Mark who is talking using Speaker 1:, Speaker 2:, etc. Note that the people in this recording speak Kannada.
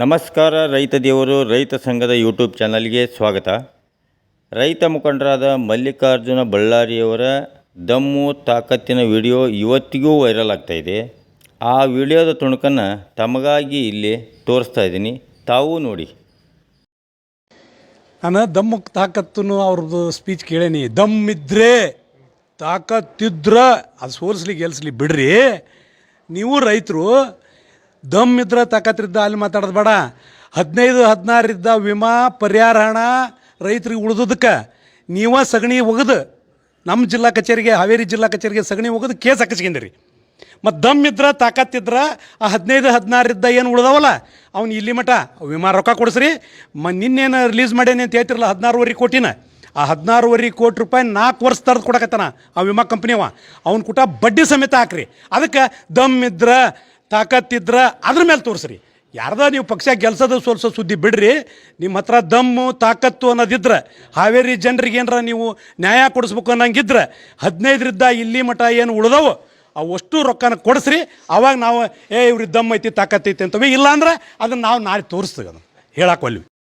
Speaker 1: ನಮಸ್ಕಾರ ರೈತ ದೇವರು, ರೈತ ಸಂಘದ ಯೂಟ್ಯೂಬ್ ಚಾನಲ್ಗೆ ಸ್ವಾಗತ. ರೈತ ಮುಖಂಡರಾದ ಮಲ್ಲಿಕಾರ್ಜುನ ಬಳ್ಳಾರಿಯವರ ದಮ್ಮು ತಾಕತ್ತಿನ ವಿಡಿಯೋ ಇವತ್ತಿಗೂ ವೈರಲ್ ಆಗ್ತಾ ಇದೆ. ಆ ವಿಡಿಯೋದ ತುಣುಕನ್ನು ತಮಗಾಗಿ ಇಲ್ಲಿ ತೋರಿಸ್ತಾ ಇದ್ದೀನಿ. ತಾವು ನೋಡಿ.
Speaker 2: ನಾನು ದಮ್ಮು ತಾಕತ್ತನ್ನು ಅವ್ರದ್ದು ಸ್ಪೀಚ್ ಕೇಳೇನಿ. ದಮ್ ಇದ್ರೆ ತಾಕತ್ತಿದ್ರ, ಅದು ಸೋಲಿಸ್ಲಿ ಗೆಲ್ಸ್ಲಿ ಬಿಡ್ರಿ. ನೀವು ರೈತರು ದಮ್ ಇದ್ರೆ ತಾಕತ್ತಿದ್ದ ಅಲ್ಲಿ ಮಾತಾಡೋದು ಬೇಡ. ಹದಿನೈದು ಹದಿನಾರರಿದ್ದ ವಿಮಾ ಪರಿಹಾರ ಹಣ ರೈತರಿಗೆ ಉಳಿದದಕ್ಕೆ ನೀವ ಸಗಣಿ ಒಗದು ನಮ್ಮ ಜಿಲ್ಲಾ ಕಚೇರಿಗೆ, ಹಾವೇರಿ ಜಿಲ್ಲಾ ಕಚೇರಿಗೆ ಸಗಣಿ ಒಗದು ಕೇಸ್ ಹಾಕಿಸ್ಕೊಂಡ್ರಿ. ಮತ್ತು ದಮ್ ಇದ್ರ ತಾಕತ್ತಿದ್ರ ಆ ಹದಿನೈದು ಹದಿನಾರರಿದ್ದ ಏನು ಉಳ್ದವಲ್ಲ, ಅವ್ನು ಇಲ್ಲಿ ಮಟ ವಿಮಾ ರೊಕ್ಕ ಕೊಡಿಸ್ರಿ. ಮ ನಿನ್ನೇನು ರಿಲೀಸ್ ಮಾಡೇನಿ ಅಂತ ಹೇಳ್ತಿರಲ್ಲ, ಹದಿನಾರುವರೆ ಕೋಟಿನ. ಆ ಹದಿನಾರುವರೆ ಕೋಟಿ ರೂಪಾಯಿ ನಾಲ್ಕು ವರ್ಷ ತರ್ದು ಕೊಡಕತ್ತಾನ ಆ ವಿಮಾ ಕಂಪ್ನಿಯವ. ಅವ್ನು ಕೂಟ ಬಡ್ಡಿ ಸಮೇತ ಹಾಕ್ರಿ. ಅದಕ್ಕೆ ದಮ್ ಇದ್ರ ತಾಕತ್ತಿದ್ರ ಅದ್ರ ಮೇಲೆ ತೋರಿಸ್ರಿ. ಯಾರ್ದ ನೀವು ಪಕ್ಷ ಗೆಲ್ಸದ ಸೋಲ್ಸೋ ಸುದ್ದಿ ಬಿಡ್ರಿ, ನಿಮ್ಮ ಹತ್ರ ದಮ್ಮು, ತಾಕತ್ತು ಅನ್ನೋದಿದ್ರೆ, ಹಾವೇರಿ ಜನರಿಗೆ ಏನಾರ ನೀವು ನ್ಯಾಯ ಕೊಡಿಸ್ಬೇಕು ಅನ್ನಂಗಿದ್ರೆ, ಹದಿನೈದರಿಂದ ಇಲ್ಲಿ ಮಠ ಏನು ಉಳ್ದವು, ಅವಷ್ಟು ರೊಕ್ಕನ ಕೊಡಿಸ್ರಿ, ಅವಾಗ ನಾವು, ಏ, ಇವ್ರಿಗೆ ದಮ್ ಐತಿ ತಾಕತ್ತೈತಿ ಅಂತವೆ. ಇಲ್ಲ ಅಂದ್ರೆ ಅದನ್ನು ನಾವು ನಾಳೆ ತೋರಿಸ್ತೀವಿ ಅದನ್ನು. ಹೇಳಕ್ಕೆ